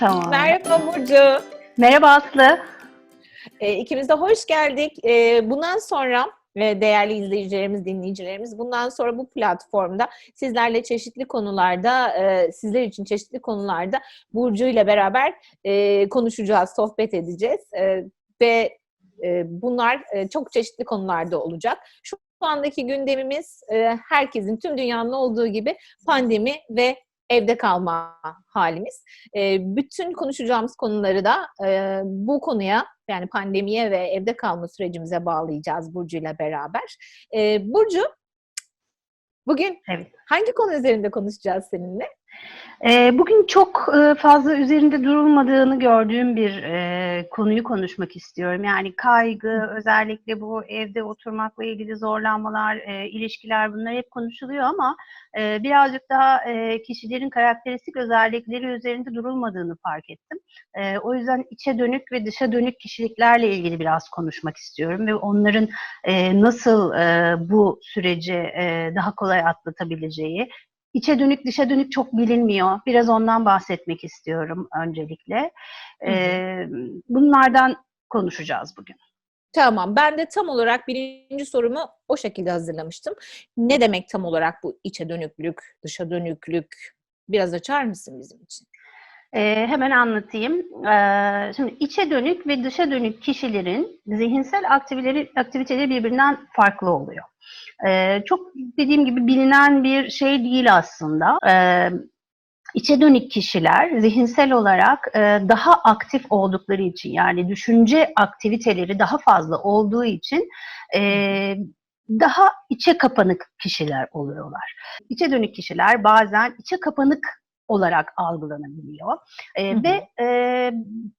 Tamam. Merhaba Burcu. Merhaba Aslı. E, ikimiz de hoş geldik. E, bundan sonra ve değerli izleyicilerimiz, dinleyicilerimiz bundan sonra bu platformda sizlerle çeşitli konularda, e, sizler için çeşitli konularda Burcu ile beraber e, konuşacağız, sohbet edeceğiz. E, ve e, bunlar e, çok çeşitli konularda olacak. Şu andaki gündemimiz e, herkesin, tüm dünyanın olduğu gibi pandemi ve evde kalma halimiz. E, bütün konuşacağımız konuları da e, bu konuya yani pandemiye ve evde kalma sürecimize bağlayacağız Burcu ile beraber. E, Burcu, bugün Evet. hangi konu üzerinde konuşacağız seninle? Ee, bugün çok e, fazla üzerinde durulmadığını gördüğüm bir e, konuyu konuşmak istiyorum. Yani kaygı, özellikle bu evde oturmakla ilgili zorlanmalar, e, ilişkiler bunlar hep konuşuluyor ama birazcık daha kişilerin karakteristik özellikleri üzerinde durulmadığını fark ettim. O yüzden içe dönük ve dışa dönük kişiliklerle ilgili biraz konuşmak istiyorum ve onların nasıl bu süreci daha kolay atlatabileceği, İçe dönük, dışa dönük çok bilinmiyor. Biraz ondan bahsetmek istiyorum öncelikle. Ee, bunlardan konuşacağız bugün. Tamam, ben de tam olarak birinci sorumu o şekilde hazırlamıştım. Ne demek tam olarak bu içe dönüklük, dışa dönüklük? Biraz açar mısın bizim için? Ee, hemen anlatayım. Ee, şimdi içe dönük ve dışa dönük kişilerin zihinsel aktiviteleri, aktiviteleri birbirinden farklı oluyor. Ee, çok dediğim gibi bilinen bir şey değil aslında. Ee, içe dönük kişiler zihinsel olarak e, daha aktif oldukları için yani düşünce aktiviteleri daha fazla olduğu için e, daha içe kapanık kişiler oluyorlar. İçe dönük kişiler bazen içe kapanık olarak algılanabiliyor e, Hı hı. ve e,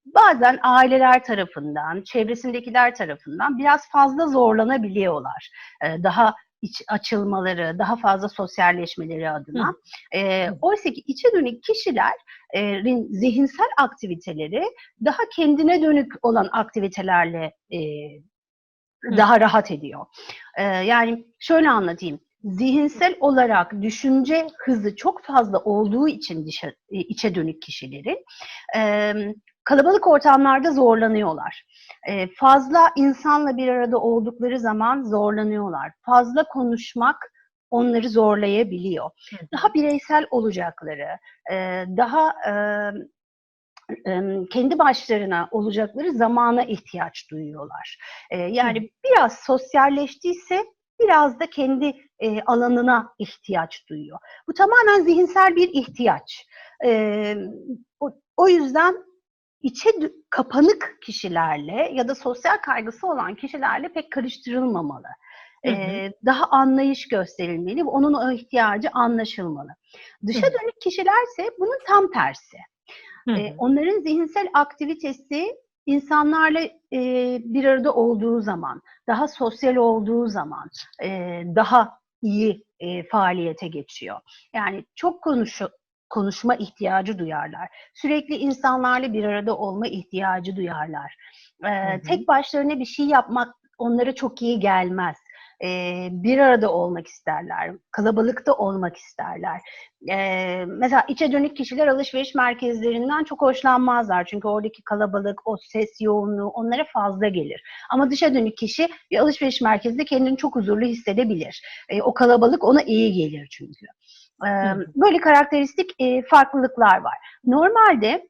bazen aileler tarafından, çevresindekiler tarafından biraz fazla zorlanabiliyorlar. E, daha iç açılmaları, daha fazla sosyalleşmeleri adına. E, Oysa ki içe dönük kişilerin zihinsel aktiviteleri daha kendine dönük olan aktivitelerle e, daha rahat ediyor. E, yani şöyle anlatayım. Zihinsel olarak düşünce hızı çok fazla olduğu için dışa, e, içe dönük kişilerin e, kalabalık ortamlarda zorlanıyorlar. E, fazla insanla bir arada oldukları zaman zorlanıyorlar. Fazla konuşmak onları zorlayabiliyor. Daha bireysel olacakları, e, daha e, kendi başlarına olacakları zamana ihtiyaç duyuyorlar. Yani biraz sosyalleştiyse biraz da kendi e, alanına ihtiyaç duyuyor. Bu tamamen zihinsel bir ihtiyaç. E, o, o yüzden içe kapanık kişilerle ya da sosyal kaygısı olan kişilerle pek karıştırılmamalı. Hı hı. E, daha anlayış gösterilmeli onun o ihtiyacı anlaşılmalı. Dışa Hı dönük kişilerse bunun tam tersi. Hı E, hı. onların zihinsel aktivitesi insanlarla e, bir arada olduğu zaman, daha sosyal olduğu zaman e, daha iyi e, faaliyete geçiyor. Yani çok konuşu, konuşma ihtiyacı duyarlar. Sürekli insanlarla bir arada olma ihtiyacı duyarlar. E, Hı hı. tek başlarına bir şey yapmak onlara çok iyi gelmez. E, bir arada olmak isterler, kalabalıkta olmak isterler. Ee, mesela içe dönük kişiler alışveriş merkezlerinden çok hoşlanmazlar. Çünkü oradaki kalabalık, o ses yoğunluğu onlara fazla gelir. Ama dışa dönük kişi bir alışveriş merkezinde kendini çok huzurlu hissedebilir. Ee, o kalabalık ona iyi gelir çünkü. Hı. böyle karakteristik e, farklılıklar var. Normalde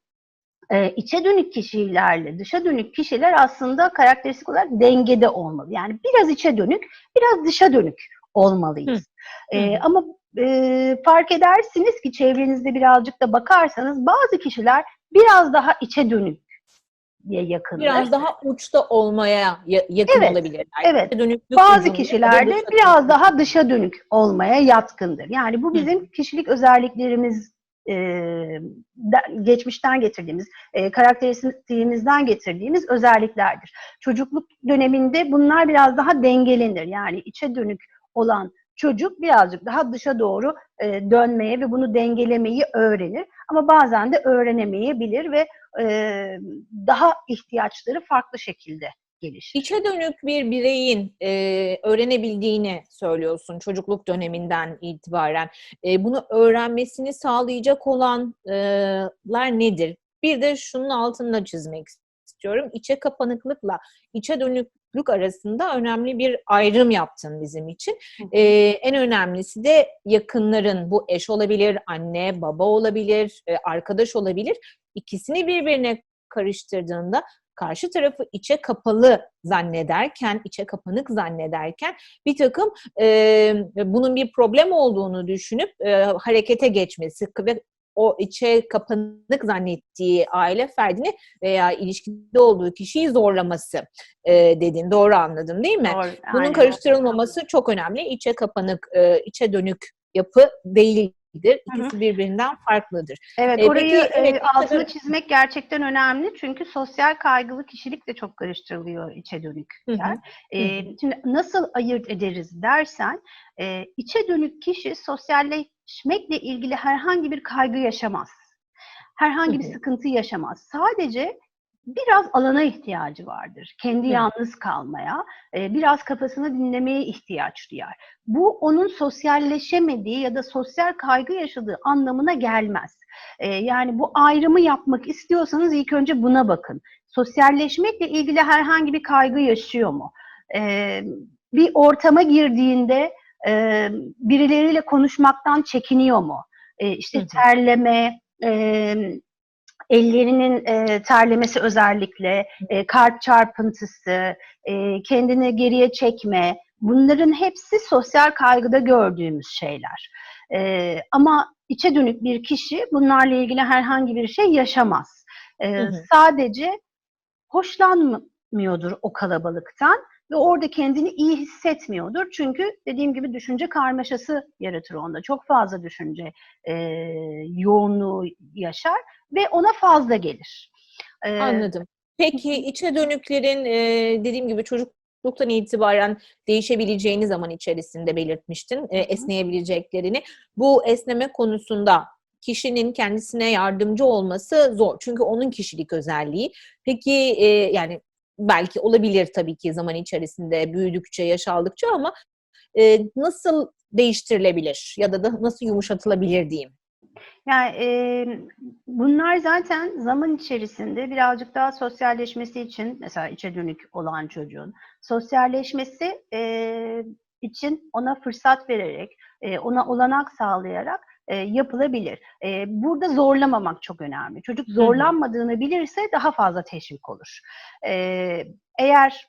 e, içe dönük kişilerle dışa dönük kişiler aslında karakteristik olarak dengede olmalı. Yani biraz içe dönük, biraz dışa dönük olmalıyız. Hı. E, Hı. ama e, fark edersiniz ki çevrenizde birazcık da bakarsanız bazı kişiler biraz daha içe dönük diye yakındır. Biraz daha uçta olmaya ya- yakın Evet, olabilirler. evet. Dönüklük Bazı kişilerde biraz daha dışa dönük olmaya yatkındır. Yani bu Hı. bizim kişilik özelliklerimiz e, da- geçmişten getirdiğimiz, e, karakteristiğimizden getirdiğimiz özelliklerdir. Çocukluk döneminde bunlar biraz daha dengelenir. Yani içe dönük olan çocuk birazcık daha dışa doğru e, dönmeye ve bunu dengelemeyi öğrenir. Ama bazen de öğrenemeyebilir ve e, daha ihtiyaçları farklı şekilde gelişir. İçe dönük bir bireyin e, öğrenebildiğini söylüyorsun çocukluk döneminden itibaren. E, bunu öğrenmesini sağlayacak olanlar nedir? Bir de şunun altında çizmek istiyorum. İçe kapanıklıkla içe dönüklük arasında önemli bir ayrım yaptın bizim için. Ee, en önemlisi de yakınların bu eş olabilir, anne, baba olabilir, arkadaş olabilir. İkisini birbirine karıştırdığında karşı tarafı içe kapalı zannederken, içe kapanık zannederken bir takım e, bunun bir problem olduğunu düşünüp e, harekete geçmesi ve o içe kapanık zannettiği aile ferdini veya ilişkide olduğu kişiyi zorlaması e, dedin. Doğru anladım değil mi? Doğru, Bunun aynen. karıştırılmaması çok önemli. İçe kapanık, e, içe dönük yapı değildir. İkisi birbirinden farklıdır. Evet, E, orayı peki, evet, e, altını tabii. çizmek gerçekten önemli çünkü sosyal kaygılı kişilik de çok karıştırılıyor içe dönük. Hı hı. E, şimdi nasıl ayırt ederiz dersen, e, içe dönük kişi sosyalleşmekle ilgili herhangi bir kaygı yaşamaz. Herhangi bir sıkıntı yaşamaz. Sadece biraz alana ihtiyacı vardır. Kendi Hı. yalnız kalmaya, e, biraz kafasını dinlemeye ihtiyaç duyar. Bu onun sosyalleşemediği ya da sosyal kaygı yaşadığı anlamına gelmez. E, yani bu ayrımı yapmak istiyorsanız ilk önce buna bakın. Sosyalleşmekle ilgili herhangi bir kaygı yaşıyor mu? E, bir ortama girdiğinde birileriyle konuşmaktan çekiniyor mu? İşte terleme, ellerinin e, terlemesi özellikle, e, kalp çarpıntısı, e, kendini geriye çekme, bunların hepsi sosyal kaygıda gördüğümüz şeyler. E, ama içe dönük bir kişi bunlarla ilgili herhangi bir şey yaşamaz. E, Hı hı. Sadece hoşlanmıyordur o kalabalıktan ve orada kendini iyi hissetmiyordur. Çünkü dediğim gibi düşünce karmaşası yaratır onda. Çok fazla düşünce e, yoğunluğu yaşar ve ona fazla gelir. E, Anladım. Peki içe dönüklerin e, dediğim gibi çocukluktan itibaren değişebileceğini zaman içerisinde belirtmiştin. e, esneyebileceklerini. Bu esneme konusunda kişinin kendisine yardımcı olması zor. Çünkü onun kişilik özelliği. Peki e, yani belki olabilir tabii ki zaman içerisinde büyüdükçe, yaş aldıkça ama e, nasıl değiştirilebilir ya da da nasıl yumuşatılabilir diyeyim. Yani e, bunlar zaten zaman içerisinde birazcık daha sosyalleşmesi için mesela içe dönük olan çocuğun sosyalleşmesi e, için ona fırsat vererek, e, ona olanak sağlayarak e, yapılabilir. E, burada zorlamamak çok önemli. Çocuk zorlanmadığını bilirse daha fazla teşvik olur. E, eğer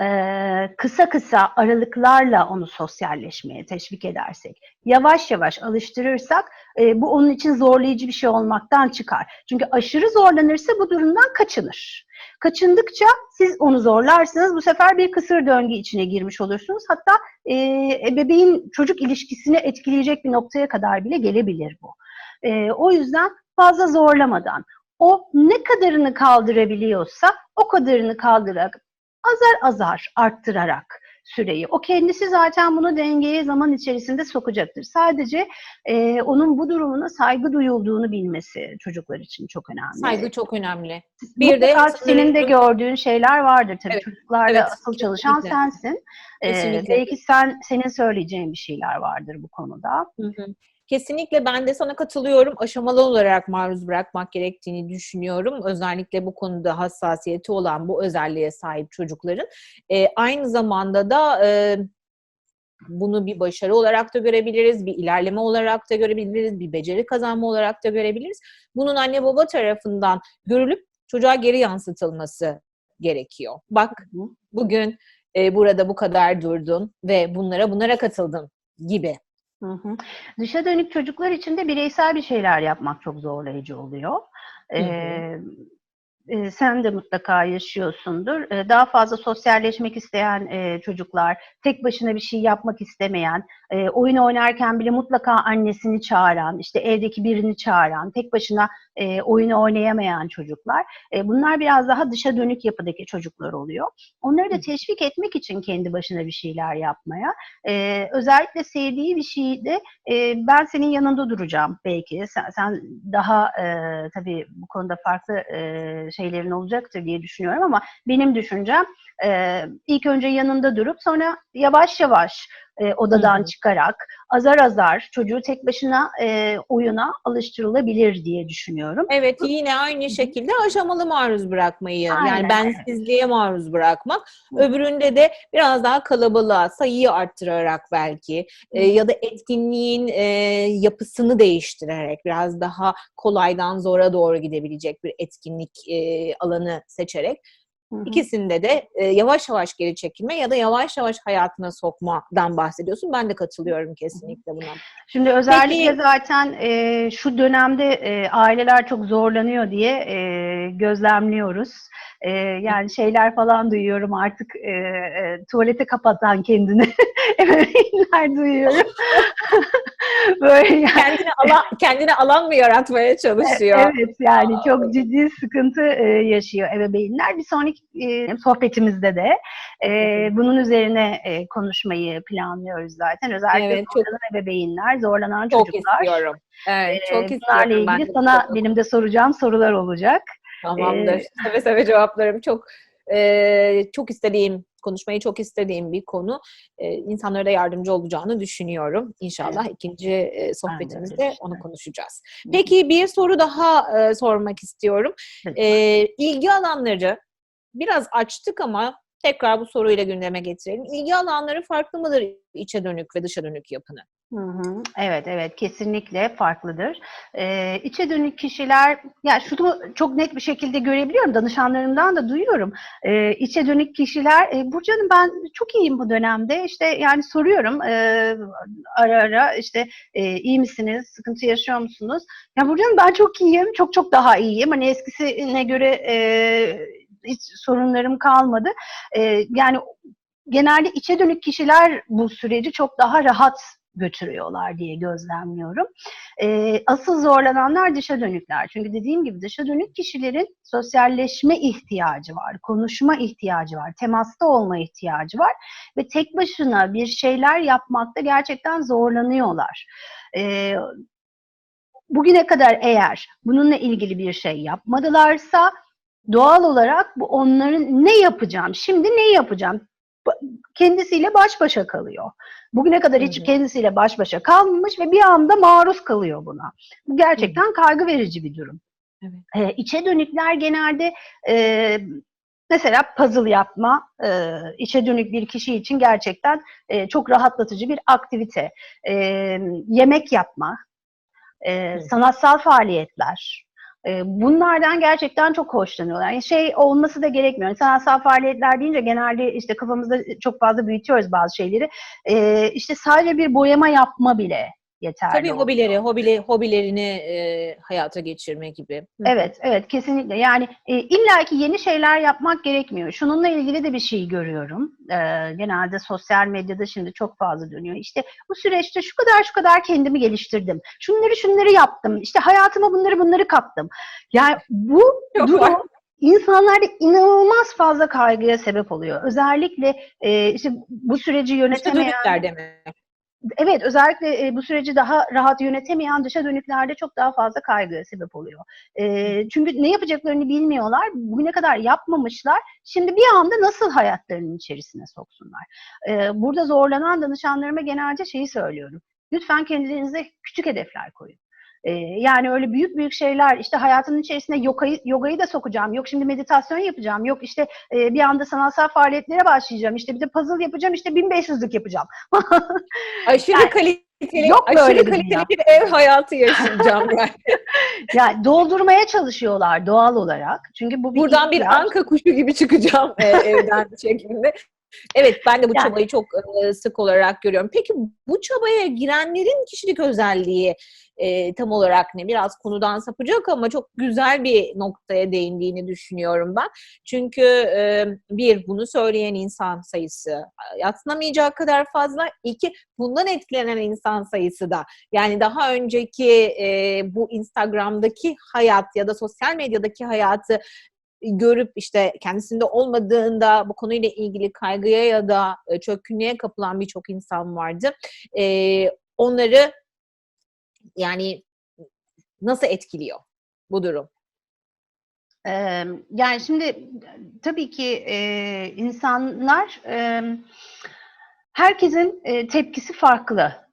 e, kısa kısa aralıklarla onu sosyalleşmeye teşvik edersek, yavaş yavaş alıştırırsak e, bu onun için zorlayıcı bir şey olmaktan çıkar. Çünkü aşırı zorlanırsa bu durumdan kaçınır. Kaçındıkça siz onu zorlarsınız. Bu sefer bir kısır döngü içine girmiş olursunuz. Hatta e, bebeğin çocuk ilişkisini etkileyecek bir noktaya kadar bile gelebilir bu. E, o yüzden fazla zorlamadan, o ne kadarını kaldırabiliyorsa o kadarını kaldırarak azar azar arttırarak süreyi. O kendisi zaten bunu dengeye zaman içerisinde sokacaktır. Sadece e, onun bu durumuna saygı duyulduğunu bilmesi çocuklar için çok önemli. Saygı çok önemli. Bir de senin de gördüğün şeyler vardır tabii. Evet, Çocuklarla evet, asıl çalışan kesinlikle. sensin. Ee, belki sen senin söyleyeceğin bir şeyler vardır bu konuda. Hı hı. Kesinlikle ben de sana katılıyorum. Aşamalı olarak maruz bırakmak gerektiğini düşünüyorum. Özellikle bu konuda hassasiyeti olan bu özelliğe sahip çocukların. Ee, aynı zamanda da e, bunu bir başarı olarak da görebiliriz, bir ilerleme olarak da görebiliriz, bir beceri kazanma olarak da görebiliriz. Bunun anne baba tarafından görülüp çocuğa geri yansıtılması gerekiyor. Bak bugün e, burada bu kadar durdun ve bunlara bunlara katıldın gibi. Hı hı. Dışa dönük çocuklar için de bireysel bir şeyler yapmak çok zorlayıcı oluyor. Hı hı. Ee, e, sen de mutlaka yaşıyorsundur. Ee, daha fazla sosyalleşmek isteyen e, çocuklar, tek başına bir şey yapmak istemeyen, e, oyun oynarken bile mutlaka annesini çağıran, işte evdeki birini çağıran, tek başına e, oyunu oynayamayan çocuklar. E, bunlar biraz daha dışa dönük yapıdaki çocuklar oluyor. Onları da teşvik etmek için kendi başına bir şeyler yapmaya, e, özellikle sevdiği bir şeyde e, ben senin yanında duracağım belki. Sen, sen daha e, tabii bu konuda farklı e, şeylerin olacaktır diye düşünüyorum ama benim düşüncem e, ilk önce yanında durup sonra yavaş yavaş e, odadan hı. çıkarak azar azar çocuğu tek başına e, oyuna alıştırılabilir diye düşünüyorum. Evet yine aynı şekilde aşamalı maruz bırakmayı Aynen, yani bensizliğe maruz bırakmak. Hı. Öbüründe de biraz daha kalabalığa sayıyı arttırarak belki e, Hı. ya da etkinliğin e, yapısını değiştirerek biraz daha kolaydan zora doğru gidebilecek bir etkinlik e, alanı seçerek Hı hı. ikisinde de e, yavaş yavaş geri çekilme ya da yavaş yavaş hayatına sokmadan bahsediyorsun. Ben de katılıyorum kesinlikle buna. Şimdi özellikle Peki- zaten e, şu dönemde e, aileler çok zorlanıyor diye e, gözlemliyoruz. E, yani şeyler falan duyuyorum artık e, e, tuvalete kapatan kendini ebeveynler duyuyorum. Böyle yani. Kendine alan, kendine alan mı yaratmaya çalışıyor? Evet yani çok ciddi sıkıntı e, yaşıyor ebeveynler. Bir sonraki e, sohbetimizde de e, bunun üzerine e, konuşmayı planlıyoruz zaten. Özellikle Evet, çok- zorlanan ebeveynler, zorlanan Çok çocuklar. istiyorum. Evet, E, çok bunlarla istiyorum. ben ilgili de sana bunu. benim de soracağım sorular olacak. Tamamdır. e, seve seve cevaplarım. Çok e, çok istediğim, konuşmayı çok istediğim bir konu. E, insanlara da yardımcı olacağını düşünüyorum. İnşallah ikinci e, sohbetimizde düşünüyorum. onu konuşacağız. Peki bir soru daha e, sormak istiyorum. E, ilgi alanları biraz açtık ama tekrar bu soruyla gündeme getirelim. İlgi alanları farklı mıdır içe dönük ve dışa dönük yapını? Evet, evet kesinlikle farklıdır. Ee, içe dönük kişiler, ya şunu çok net bir şekilde görebiliyorum, danışanlarımdan da duyuyorum. Ee, içe dönük kişiler, e, Burcu Hanım ben çok iyiyim bu dönemde, işte yani soruyorum e, ara ara işte e, iyi misiniz, sıkıntı yaşıyor musunuz? Ya Burcu Hanım ben çok iyiyim, çok çok daha iyiyim. Hani eskisine göre e, hiç sorunlarım kalmadı. E, yani genelde içe dönük kişiler bu süreci çok daha rahat götürüyorlar diye gözlemliyorum. Ee, asıl zorlananlar dışa dönükler. Çünkü dediğim gibi dışa dönük kişilerin sosyalleşme ihtiyacı var, konuşma ihtiyacı var, temasta olma ihtiyacı var ve tek başına bir şeyler yapmakta gerçekten zorlanıyorlar. Ee, bugüne kadar eğer bununla ilgili bir şey yapmadılarsa doğal olarak bu onların ne yapacağım, şimdi ne yapacağım kendisiyle baş başa kalıyor. Bugüne kadar hiç kendisiyle baş başa kalmamış ve bir anda maruz kalıyor buna. Bu gerçekten kaygı verici bir durum. Evet. Ee, içe dönükler genelde e, mesela puzzle yapma e, içe dönük bir kişi için gerçekten e, çok rahatlatıcı bir aktivite. E, yemek yapma, e, Hı. sanatsal faaliyetler. E, bunlardan gerçekten çok hoşlanıyorlar. Yani şey olması da gerekmiyor. Yani sanatsal faaliyetler deyince genelde işte kafamızda çok fazla büyütüyoruz bazı şeyleri. E, işte sadece bir boyama yapma bile yeterli. Tabii oluyor. hobileri, hobili, hobilerini e, hayata geçirme gibi. Hı. Evet, evet kesinlikle. Yani e, illaki yeni şeyler yapmak gerekmiyor. Şununla ilgili de bir şey görüyorum. E, genelde sosyal medyada şimdi çok fazla dönüyor. İşte bu süreçte şu kadar şu kadar kendimi geliştirdim. Şunları şunları yaptım. İşte hayatıma bunları bunları kattım. Yani bu Çok durum var. insanlarda inanılmaz fazla kaygıya sebep oluyor. Özellikle e, işte bu süreci yönetemeyen dönükler demek. Evet özellikle e, bu süreci daha rahat yönetemeyen dışa dönüklerde çok daha fazla kaygıya sebep oluyor. E, çünkü ne yapacaklarını bilmiyorlar. Bugüne kadar yapmamışlar. Şimdi bir anda nasıl hayatlarının içerisine soksunlar? E, burada zorlanan danışanlarıma genelde şeyi söylüyorum. Lütfen kendinize küçük hedefler koyun. E, yani öyle büyük büyük şeyler işte hayatının içerisine yogayı, yogayı da sokacağım. Yok şimdi meditasyon yapacağım. Yok işte e, bir anda sanatsal faaliyetlere başlayacağım. İşte bir de puzzle yapacağım. İşte 1500'lük yapacağım. Aşırı Yani kaliteli, yok böyle aşırı bir kaliteli dünya. bir ev hayatı yaşayacağım yani. Yani doldurmaya çalışıyorlar doğal olarak. Çünkü bu bir Buradan bir anka kuşu gibi çıkacağım e, evden şeklinde. Evet ben de bu Yani- çabayı çok e, sık olarak görüyorum. Peki bu çabaya girenlerin kişilik özelliği e, tam olarak ne? Biraz konudan sapacak ama çok güzel bir noktaya değindiğini düşünüyorum ben. Çünkü e, bir bunu söyleyen insan sayısı yatsınamayacak kadar fazla. İki bundan etkilenen insan sayısı da yani daha önceki e, bu Instagram'daki hayat ya da sosyal medyadaki hayatı görüp işte kendisinde olmadığında bu konuyla ilgili kaygıya ya da e, çökkünlüğe kapılan birçok insan vardı. E, onları yani nasıl etkiliyor bu durum? Yani şimdi tabii ki insanlar herkesin tepkisi farklı.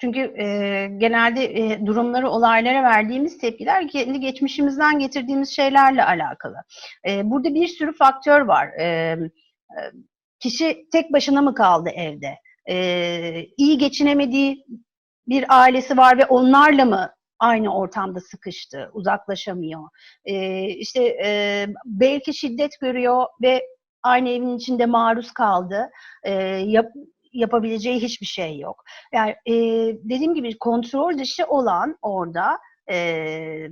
Çünkü e, genelde e, durumları, olaylara verdiğimiz tepkiler kendi geçmişimizden getirdiğimiz şeylerle alakalı. E, burada bir sürü faktör var. E, kişi tek başına mı kaldı evde? E, iyi geçinemediği bir ailesi var ve onlarla mı aynı ortamda sıkıştı, uzaklaşamıyor? E, işte e, belki şiddet görüyor ve aynı evin içinde maruz kaldı. E, yap, yapabileceği hiçbir şey yok. Yani e, dediğim gibi kontrol dışı olan orada e,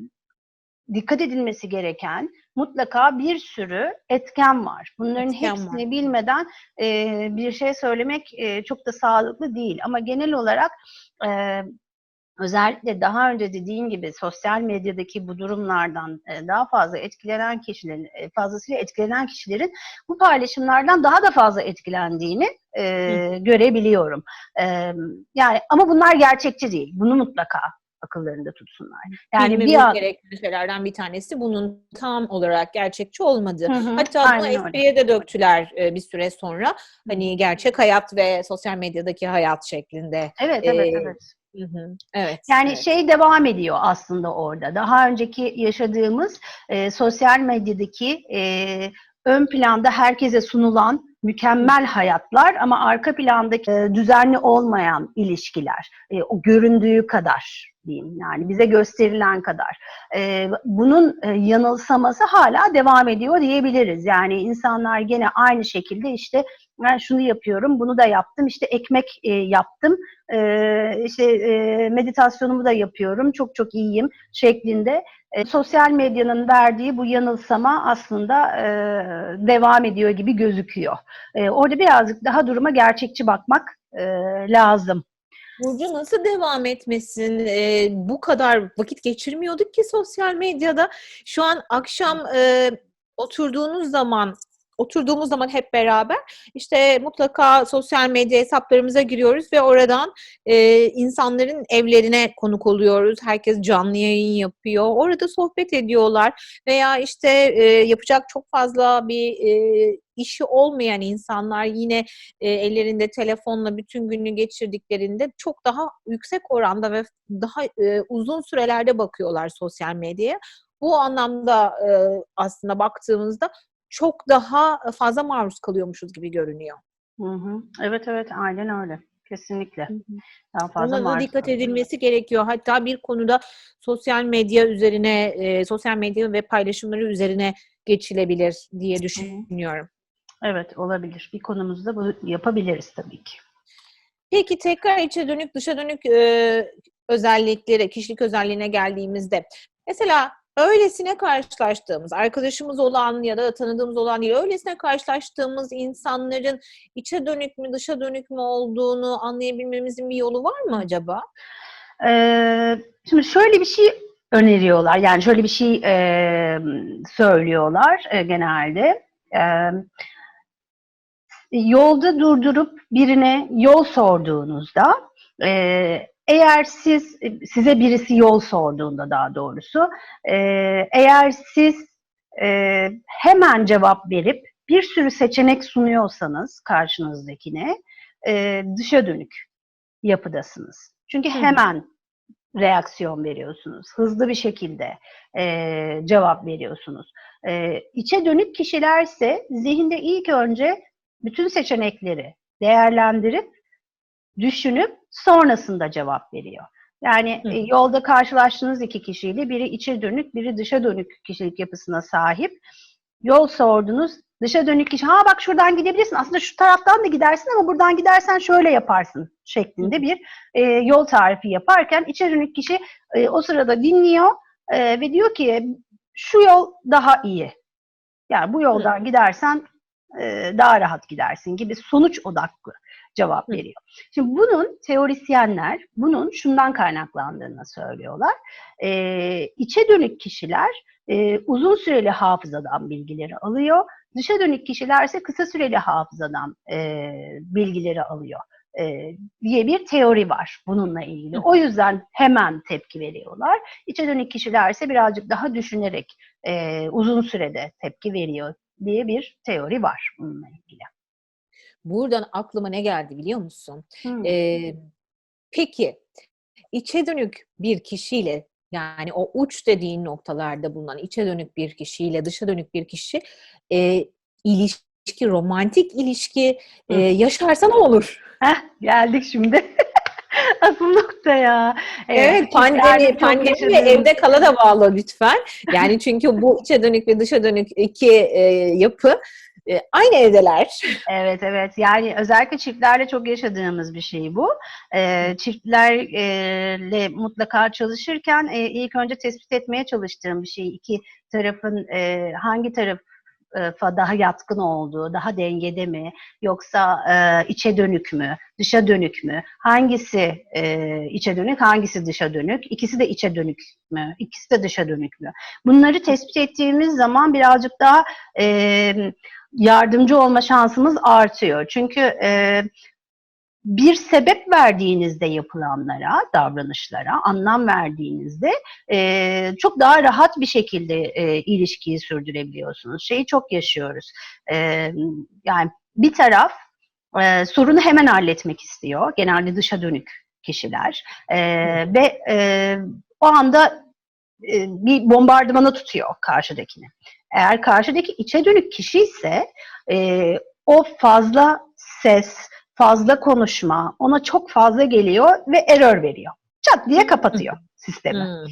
dikkat edilmesi gereken mutlaka bir sürü etken var. Bunların Etken hepsini var. bilmeden e, bir şey söylemek e, çok da sağlıklı değil. Ama genel olarak e, özellikle daha önce dediğim gibi sosyal medyadaki bu durumlardan e, daha fazla etkilenen kişilerin, e, fazlasıyla etkilenen kişilerin bu paylaşımlardan daha da fazla etkilendiğini e, görebiliyorum. E, yani ama bunlar gerçekçi değil. Bunu mutlaka akıllarında tutsunlar. Yani Bilmemiz bir an, gereken şeylerden bir tanesi bunun tam olarak gerçekçi. Hı hı, Hatta bunu espriye de döktüler e, bir süre sonra. Hani gerçek hayat ve sosyal medyadaki hayat şeklinde. evet evet e, evet. Hı hı, Evet. Yani evet. şey devam ediyor aslında orada. Daha önceki yaşadığımız e, sosyal medyadaki e, ön planda herkese sunulan mükemmel hayatlar ama arka plandaki e, düzenli olmayan ilişkiler. E, o göründüğü kadar diyeyim yani bize gösterilen kadar. E, bunun yanılsaması hala devam ediyor diyebiliriz. Yani insanlar gene aynı şekilde işte ben şunu yapıyorum, bunu da yaptım, işte ekmek e, yaptım, e, işte e, meditasyonumu da yapıyorum, çok çok iyiyim şeklinde e, sosyal medyanın verdiği bu yanılsama aslında e, devam ediyor gibi gözüküyor. E, orada birazcık daha duruma gerçekçi bakmak e, lazım. Burcu nasıl devam etmesin? Ee, bu kadar vakit geçirmiyorduk ki sosyal medyada. Şu an akşam e, oturduğunuz zaman oturduğumuz zaman hep beraber işte mutlaka sosyal medya hesaplarımıza giriyoruz ve oradan e, insanların evlerine konuk oluyoruz. Herkes canlı yayın yapıyor. Orada sohbet ediyorlar veya işte e, yapacak çok fazla bir e, işi olmayan insanlar yine e, ellerinde telefonla bütün gününü geçirdiklerinde çok daha yüksek oranda ve daha e, uzun sürelerde bakıyorlar sosyal medyaya. Bu anlamda e, aslında baktığımızda çok daha fazla maruz kalıyormuşuz gibi görünüyor. Hı hı. Evet evet aynen öyle. Kesinlikle. Daha fazla Ona da maruz dikkat edilmesi gerekiyor. Hatta bir konuda sosyal medya üzerine, e, sosyal medya ve paylaşımları üzerine geçilebilir diye düşünüyorum. Evet olabilir. Bir konumuzda bunu yapabiliriz tabii ki. Peki tekrar içe dönük, dışa dönük e, özelliklere, kişilik özelliğine geldiğimizde mesela öylesine karşılaştığımız, arkadaşımız olan ya da tanıdığımız olan değil, öylesine karşılaştığımız insanların içe dönük mü, dışa dönük mü olduğunu anlayabilmemizin bir yolu var mı acaba? Ee, şimdi şöyle bir şey öneriyorlar. Yani şöyle bir şey e, söylüyorlar e, genelde. E, yolda durdurup birine yol sorduğunuzda e, eğer siz size birisi yol sorduğunda daha doğrusu e, eğer siz e, hemen cevap verip bir sürü seçenek sunuyorsanız karşınızdakine e, dışa dönük yapıdasınız. Çünkü hemen reaksiyon veriyorsunuz. Hızlı bir şekilde e, cevap veriyorsunuz. E, içe dönük kişilerse zihinde ilk önce bütün seçenekleri değerlendirip, düşünüp sonrasında cevap veriyor. Yani Hı. e, yolda karşılaştığınız iki kişiyle biri içe dönük, biri dışa dönük kişilik yapısına sahip. Yol sordunuz, dışa dönük kişi, ha bak şuradan gidebilirsin, aslında şu taraftan da gidersin ama buradan gidersen şöyle yaparsın şeklinde bir e, yol tarifi yaparken içe dönük kişi e, o sırada dinliyor e, ve diyor ki şu yol daha iyi. Yani bu yoldan gidersen e, daha rahat gidersin gibi sonuç odaklı cevap veriyor. Şimdi bunun teorisyenler bunun şundan kaynaklandığını söylüyorlar. E, içe dönük kişiler e, uzun süreli hafızadan bilgileri alıyor. Dışa dönük kişiler ise kısa süreli hafızadan e, bilgileri alıyor e, diye bir teori var bununla ilgili. O yüzden hemen tepki veriyorlar. İçe dönük kişiler ise birazcık daha düşünerek e, uzun sürede tepki veriyor diye bir teori var bununla ilgili. Buradan aklıma ne geldi biliyor musun? Hmm. Ee, peki içe dönük bir kişiyle yani o uç dediğin noktalarda bulunan içe dönük bir kişiyle dışa dönük bir kişi e, ilişki, romantik ilişki e, yaşarsa ne olur? Heh, geldik şimdi. Asıl noktaya. Evet, çiftlerde pandemi, pandemi ve evde kala da bağlı lütfen. Yani çünkü bu içe dönük ve dışa dönük iki e, yapı e, aynı evdeler. Evet evet yani özellikle çiftlerle çok yaşadığımız bir şey bu. Ee, çiftlerle mutlaka çalışırken e, ilk önce tespit etmeye çalıştığım bir şey iki tarafın e, hangi tarafa daha yatkın olduğu, daha dengede mi yoksa e, içe dönük mü, dışa dönük mü? Hangisi e, içe dönük, hangisi dışa dönük? İkisi de içe dönük mü? İkisi de dışa dönük mü? Bunları tespit ettiğimiz zaman birazcık daha e, yardımcı olma şansımız artıyor. Çünkü e, bir sebep verdiğinizde yapılanlara, davranışlara, anlam verdiğinizde e, çok daha rahat bir şekilde e, ilişkiyi sürdürebiliyorsunuz. Şeyi çok yaşıyoruz. E, yani bir taraf e, sorunu hemen halletmek istiyor. Genelde dışa dönük kişiler. E, ve e, o anda e, bir bombardımana tutuyor karşıdakini. Eğer karşıdaki içe dönük kişi ise e, o fazla ses, fazla konuşma ona çok fazla geliyor ve error veriyor. Çat diye kapatıyor sistemi. Hmm.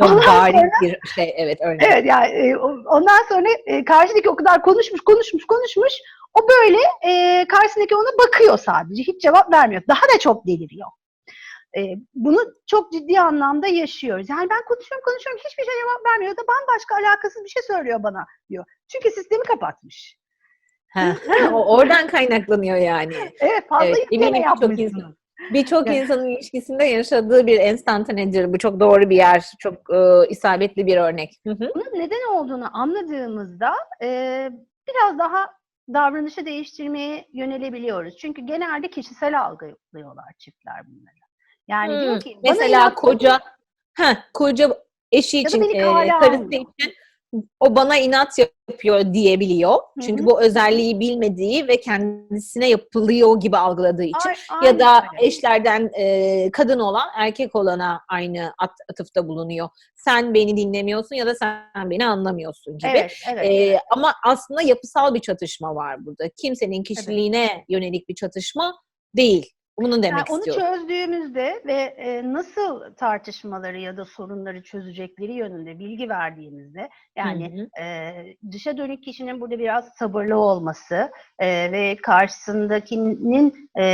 Çok Ondan bariz bir şey evet örnek. Evet yani e, ondan sonra e, karşıdaki o kadar konuşmuş konuşmuş konuşmuş o böyle e, karşısındaki ona bakıyor sadece hiç cevap vermiyor. Daha da çok deliriyor. E, bunu çok ciddi anlamda yaşıyoruz. Yani ben konuşuyorum konuşuyorum hiçbir şey cevap vermiyor da bambaşka alakasız bir şey söylüyor bana diyor. Çünkü sistemi kapatmış. Ha, oradan kaynaklanıyor yani. Evet fazla Evet, yükleme yapmışsınız. Birçok Evet. insanın ilişkisinde yaşadığı bir enstantanedir. Bu çok doğru bir yer. Çok e, isabetli bir örnek. Hı hı. Bunun neden olduğunu anladığımızda e, biraz daha davranışı değiştirmeye yönelebiliyoruz. Çünkü genelde kişisel algılıyorlar çiftler bunları. Yani Hmm, diyor ki Mesela inat- koca heh, koca eşi için, e, karısı almıyor. için o bana inat yapıyor diyebiliyor. Çünkü hı. bu özelliği bilmediği ve kendisine yapılıyor gibi algıladığı için. Ay- ya da öyle. eşlerden e, kadın olan erkek olana aynı at, atıfta bulunuyor. Sen beni dinlemiyorsun ya da sen beni anlamıyorsun gibi. Evet, evet. Ee, evet. ama aslında yapısal bir çatışma var burada. Kimsenin kişiliğine yönelik bir çatışma değil. Bunu Yani demek onu istiyorum. çözdüğümüzde ve e, nasıl tartışmaları ya da sorunları çözecekleri yönünde bilgi verdiğimizde yani Hı hı. e, dışa dönük kişinin burada biraz sabırlı olması e, ve karşısındakinin e,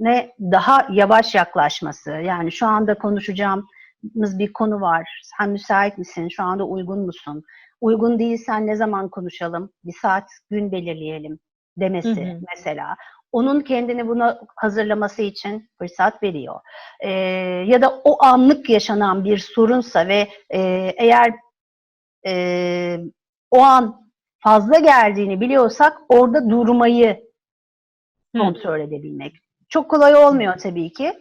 ne daha yavaş yaklaşması. Yani şu anda konuşacağımız bir konu var. Sen müsait misin? Şu anda uygun musun? Uygun değilsen ne zaman konuşalım? Bir saat gün belirleyelim demesi Hı hı. mesela. Onun kendini buna hazırlaması için fırsat veriyor. Ee, ya da o anlık yaşanan bir sorunsa ve e, eğer e, o an fazla geldiğini biliyorsak orada durmayı kontrol edebilmek. Çok kolay olmuyor tabii ki.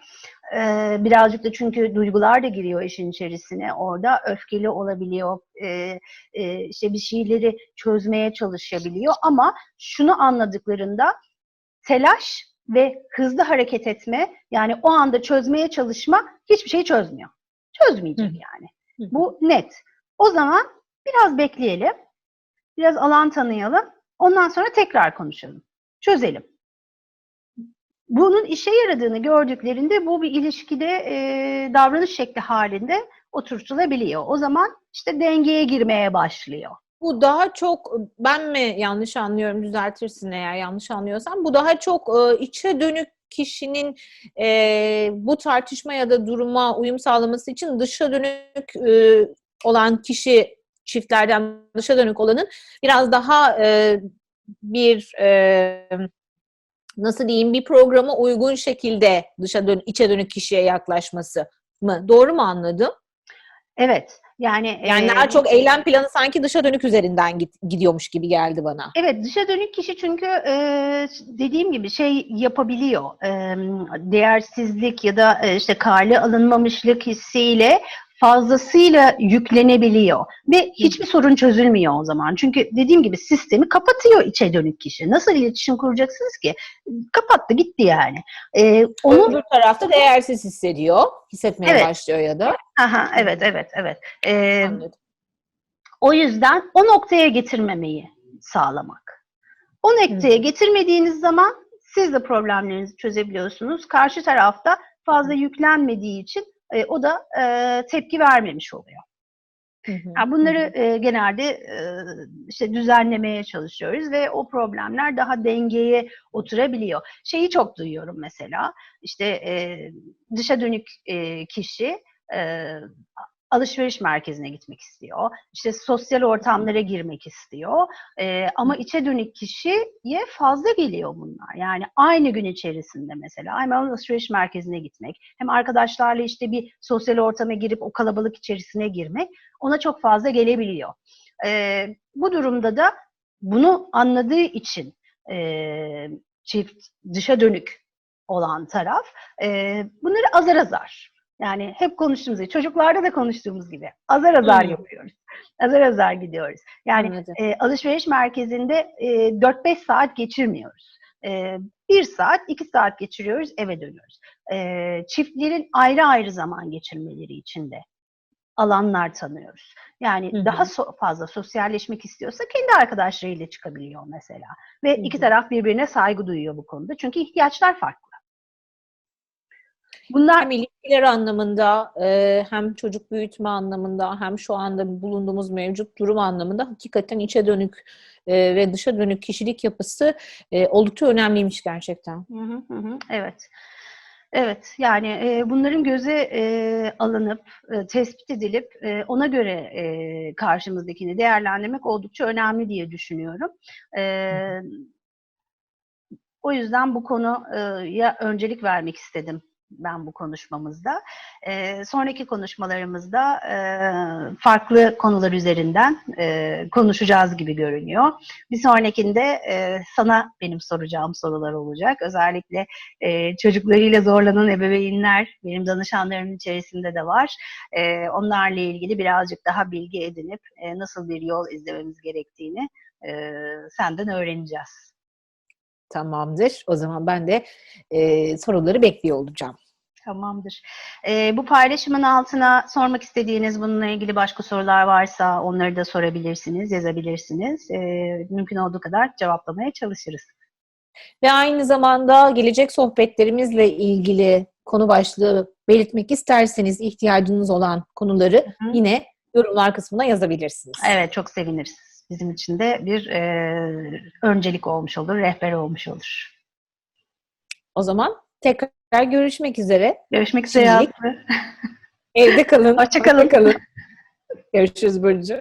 Ee, birazcık da çünkü duygular da giriyor işin içerisine. Orada öfkeli olabiliyor. Ee, e, işte bir şeyleri çözmeye çalışabiliyor. Ama şunu anladıklarında telaş ve hızlı hareket etme yani o anda çözmeye çalışma hiçbir şey çözmüyor. Çözmeyecek Hı. yani. Hı. Bu net. O zaman biraz bekleyelim. Biraz alan tanıyalım. Ondan sonra tekrar konuşalım. Çözelim. Bunun işe yaradığını gördüklerinde bu bir ilişkide e, davranış şekli halinde oturtulabiliyor. O zaman işte dengeye girmeye başlıyor. Bu daha çok ben mi yanlış anlıyorum düzeltirsin eğer yanlış anlıyorsam bu daha çok e, içe dönük kişinin e, bu tartışma ya da duruma uyum sağlaması için dışa dönük e, olan kişi çiftlerden dışa dönük olanın biraz daha e, bir e, nasıl diyeyim bir programa uygun şekilde dışa dön içe dönük kişiye yaklaşması mı? Doğru mu anladım? Evet. Yani Yani e, daha çok eylem planı sanki dışa dönük üzerinden git, gidiyormuş gibi geldi bana. Evet dışa dönük kişi çünkü e, dediğim gibi şey yapabiliyor. E, değersizlik ya da e, işte karlı alınmamışlık hissiyle fazlasıyla yüklenebiliyor ve hiçbir sorun çözülmüyor o zaman. Çünkü dediğim gibi sistemi kapatıyor içe dönük kişi. Nasıl iletişim kuracaksınız ki? Kapattı gitti yani. Ee, onu Öbür tarafta değersiz hissediyor. Hissetmeye Evet. başlıyor ya da. Aha, evet evet evet. Ee, Anladım. o yüzden o noktaya getirmemeyi sağlamak. O noktaya getirmediğiniz zaman siz de problemlerinizi çözebiliyorsunuz. Karşı tarafta fazla yüklenmediği için e, o da e, tepki vermemiş oluyor. Hı hı. Yani bunları e, genelde e, işte düzenlemeye çalışıyoruz ve o problemler daha dengeye oturabiliyor. Şeyi çok duyuyorum mesela işte e, dışa dönük e, kişi e, alışveriş merkezine gitmek istiyor. İşte sosyal ortamlara girmek istiyor. E, ama içe dönük kişiye fazla geliyor bunlar. Yani aynı gün içerisinde mesela hem alışveriş merkezine gitmek hem arkadaşlarla işte bir sosyal ortama girip o kalabalık içerisine girmek ona çok fazla gelebiliyor. Ee, bu durumda da bunu anladığı için e, çift dışa dönük olan taraf e, bunları azar azar yani hep konuştuğumuz gibi çocuklarda da konuştuğumuz gibi azar azar Hmm. yapıyoruz. Azar azar gidiyoruz. Yani Anladım. e, alışveriş merkezinde e, 4-5 saat geçirmiyoruz. E, 1 saat, 2 saat geçiriyoruz, eve dönüyoruz. E, çiftlerin ayrı ayrı zaman geçirmeleri için de alanlar tanıyoruz. Yani Hı hı. daha so- fazla sosyalleşmek istiyorsa kendi arkadaşlarıyla çıkabiliyor mesela. Ve Hı iki taraf birbirine saygı duyuyor bu konuda. Çünkü ihtiyaçlar farklı. Bunlar Hem ilişkiler anlamında e, hem çocuk büyütme anlamında hem şu anda bulunduğumuz mevcut durum anlamında hakikaten içe dönük e, ve dışa dönük kişilik yapısı e, oldukça önemliymiş gerçekten. Hı hı hı hı, Evet. Evet, yani e, bunların göze e, alınıp, e, tespit edilip e, ona göre e, karşımızdakini değerlendirmek oldukça önemli diye düşünüyorum. E, o yüzden bu konuya öncelik vermek istedim ben bu konuşmamızda. E, sonraki konuşmalarımızda e, farklı konular üzerinden e, konuşacağız gibi görünüyor. Bir sonrakinde e, sana benim soracağım sorular olacak. Özellikle e, çocuklarıyla zorlanan ebeveynler benim danışanlarımın içerisinde de var. E, onlarla ilgili birazcık daha bilgi edinip e, nasıl bir yol izlememiz gerektiğini e, senden öğreneceğiz. Tamamdır. O zaman ben de e, soruları bekliyor olacağım. Tamamdır. E, bu paylaşımın altına sormak istediğiniz bununla ilgili başka sorular varsa onları da sorabilirsiniz, yazabilirsiniz. E, mümkün olduğu kadar cevaplamaya çalışırız. Ve aynı zamanda gelecek sohbetlerimizle ilgili konu başlığı belirtmek isterseniz ihtiyacınız olan konuları hı. yine yorumlar kısmına yazabilirsiniz. Evet, çok seviniriz. Bizim için de bir e, öncelik olmuş olur, rehber olmuş olur. O zaman tekrar görüşmek üzere. Görüşmek üzere. Evde kalın. Hoşça kalın. Hoşça kalın. Görüşürüz Burcu.